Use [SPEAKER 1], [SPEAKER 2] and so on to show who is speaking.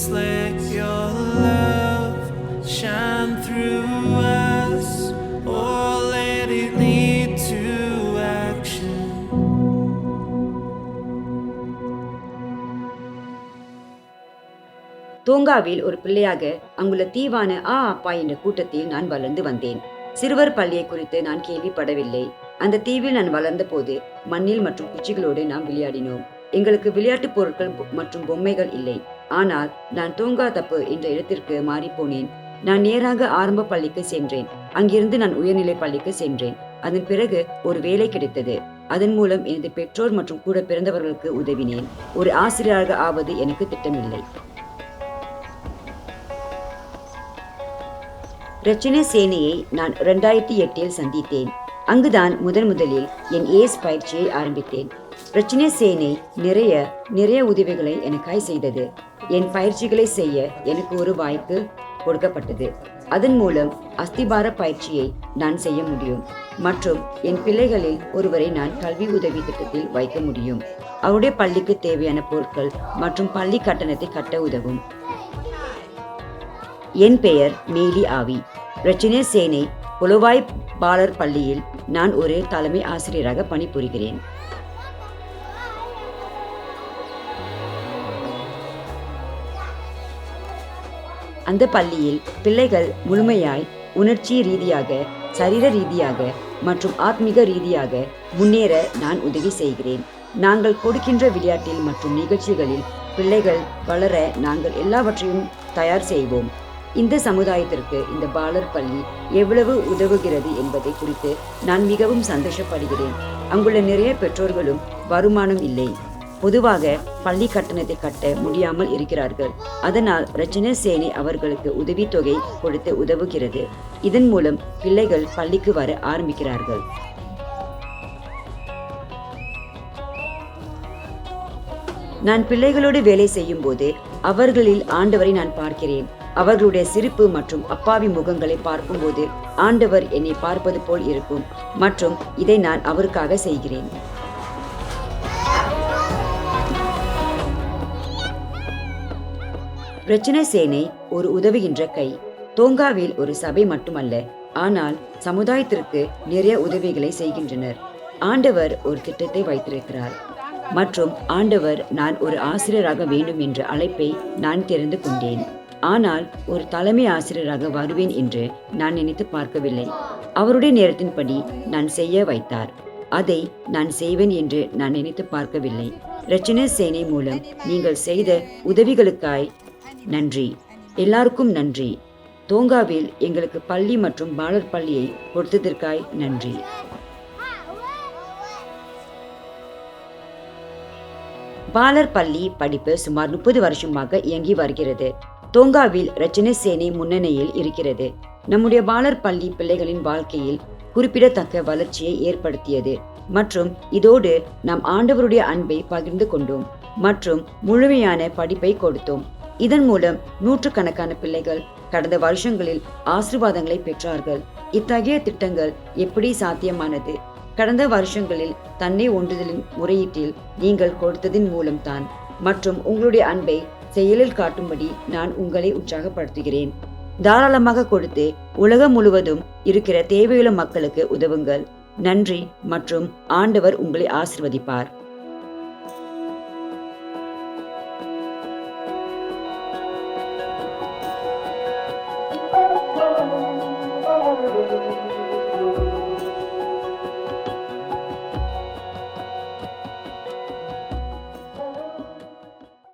[SPEAKER 1] தூங்காவில் let your love shine through us. Let it lead to action.
[SPEAKER 2] தோங்காவில் ஒரு பிள்ளையாக அங்குள்ள தீவான ஆ அப்பா என்ற கூட்டத்தில் நான் வளர்ந்து வந்தேன் சிறுவர் பள்ளியை குறித்து நான் கேள்விப்படவில்லை அந்த தீவில் நான் வளர்ந்த போது மண்ணில் மற்றும் குச்சிகளோடு நாம் விளையாடினோம் எங்களுக்கு விளையாட்டுப் பொருட்கள் பொ- மற்றும் பொம்மைகள் இல்லை ஆனால் நான் தூங்கா தப்பு என்ற இடத்திற்கு மாறிப்போனேன். நான் நேராக ஆரம்ப பள்ளிக்கு சென்றேன். அங்கிருந்து நான் உயர்நிலை பள்ளிக்கு சென்றேன். அதன் பிறகு ஒரு வேலை கிடைத்தது. அதன் மூலம் எனது பெற்றோர் மற்றும் கூட பிறந்தவர்களுக்கு உதவினேன். ஒரு ஆசிரியராக ஆவது எனக்கு திட்டமில்லை. ரச்சனை சேனையை நான் ரெண்டாயிரத்தி எட்டில் சந்தித்தேன். அங்குதான் முதன் முதலில் என் ஏஸ் பயிற்சியை ஆரம்பித்தேன். ரச்சனை சேனை நிறைய நிறைய உதவிகளை எனக்காய் செய்தது. என் பயிற்சிகளை செய்ய எனக்கு ஒரு வாய்ப்பு கொடுக்கப்பட்டது. அதன் மூலம் அஸ்திபார பயிற்சியை நான் செய்ய முடியும். மற்றும் என் பிள்ளைகளில் ஒருவரை நான் கல்வி உதவி திட்டத்தில் வைக்க முடியும். அவருடைய பள்ளிக்கு தேவையான பொருட்கள் மற்றும் பள்ளி கட்டணத்தை கட்ட உதவும். என் பெயர் மேலி ஆவி. ரச்சினே சேனை புலவாய் பாலர் பள்ளியில் நான் ஒரு தலைமை ஆசிரியராக பணிபுரிகிறேன். அந்த பள்ளியில் பிள்ளைகள் முழுமையாய் உணர்ச்சி ரீதியாக சரீர ரீதியாக மற்றும் ஆத்மீக ரீதியாக முன்னேற நான் உதவி செய்கிறேன். நாங்கள் கொடுக்கின்ற விளையாட்டில் மற்றும் நிகழ்ச்சிகளில் பிள்ளைகள் வளர நாங்கள் எல்லாவற்றையும் தயார் செய்வோம். இந்த சமுதாயத்திற்கு இந்த பாலர் பள்ளி எவ்வளவு உதவுகிறது என்பதை குறித்து நான் மிகவும் சந்தோஷப்படுகிறேன். அங்குள்ள நிறைய பெற்றோர்களும் வருமானம் இல்லை. பொதுவாக பள்ளி கட்டணத்தை கட்ட முடியாமல் இருக்கிறார்கள். அதனால் ரச்சன சேனை அவர்களுக்கு உதவித்தொகை கொடுத்து உதவுகிறது. இதன் மூலம் பிள்ளைகள் பள்ளிக்கு வர ஆரம்பிக்கிறார்கள். நான் பிள்ளைகளோடு வேலை செய்யும் போது அவர்களில் ஆண்டவரை நான் பார்க்கிறேன். அவர்களுடைய சிரிப்பு மற்றும் அப்பாவி முகங்களை பார்க்கும்போது ஆண்டவர் என்னை பார்ப்பது போல் இருக்கும். மற்றும் இதை நான் அவருக்காக செய்கிறேன். பிரச்சனை சேனை ஒரு உதவுகின்ற கை. தோங்காவில் ஒரு சபை மட்டுமல்ல ஆனால் சமுதாயத்திற்கு நிறைய உதவிகளை செய்கின்றனர். ஆண்டவர் ஒரு திட்டத்தை வைத்திருக்கிறார். மற்றும் ஆண்டவர் நான் ஒரு ஆசிரியராக வேண்டும் என்ற அழைப்பை நான் தெரிந்து கொண்டேன். ஆனால் ஒரு தலைமை ஆசிரியராக வருவேன் என்று நான் நினைத்து பார்க்கவில்லை. அவருடைய நேரத்தின்படி நான் செய்ய வைத்தார். அதை நான் செய்வேன் என்று நான் நினைத்து பார்க்கவில்லை. ரச்சன சேனை மூலம் நீங்கள் செய்த உதவிகளுக்காய் நன்றி. எல்லாருக்கும் நன்றி. தோங்காவில் எங்களுக்கு பள்ளி மற்றும் பாலர் பள்ளியை கொடுத்ததற்காய் நன்றி. பாலர் பள்ளி படிப்பு சுமார் முப்பது வருஷமாக இயங்கி வருகிறது. தோங்காவில் ரச்சனை சேனை முன்னணியில் இருக்கிறது. நம்முடைய பாலர் பள்ளி பிள்ளைகளின் வாழ்க்கையில் குறிப்பிடத்தக்க வளர்ச்சியை ஏற்படுத்தியது. மற்றும் இதோடு நாம் ஆண்டவருடைய அன்பை பகிர்ந்து கொண்டோம். மற்றும் முழுமையான படிப்பை கொடுத்தோம். இதன் மூலம் நூற்றுக்கணக்கான பிள்ளைகள் கடந்த வருஷங்களில் ஆசீர்வாதங்களை பெற்றார்கள். இத்தகைய திட்டங்கள் எப்படி சாத்தியமானது? கடந்த வருஷங்களில் தன்னை ஒன்றுதலின் முறையீட்டில் நீங்கள் கொடுத்ததின் மூலம்தான். மற்றும் உங்களுடைய அன்பை செயலில் காட்டும்படி நான் உங்களை உற்சாகப்படுத்துகிறேன். தாராளமாக கொடுத்து உலகம் முழுவதும் இருக்கிற தேவையுள்ள மக்களுக்கு உதவுங்கள். நன்றி மற்றும் ஆண்டவர் உங்களை ஆசிர்வதிப்பார்.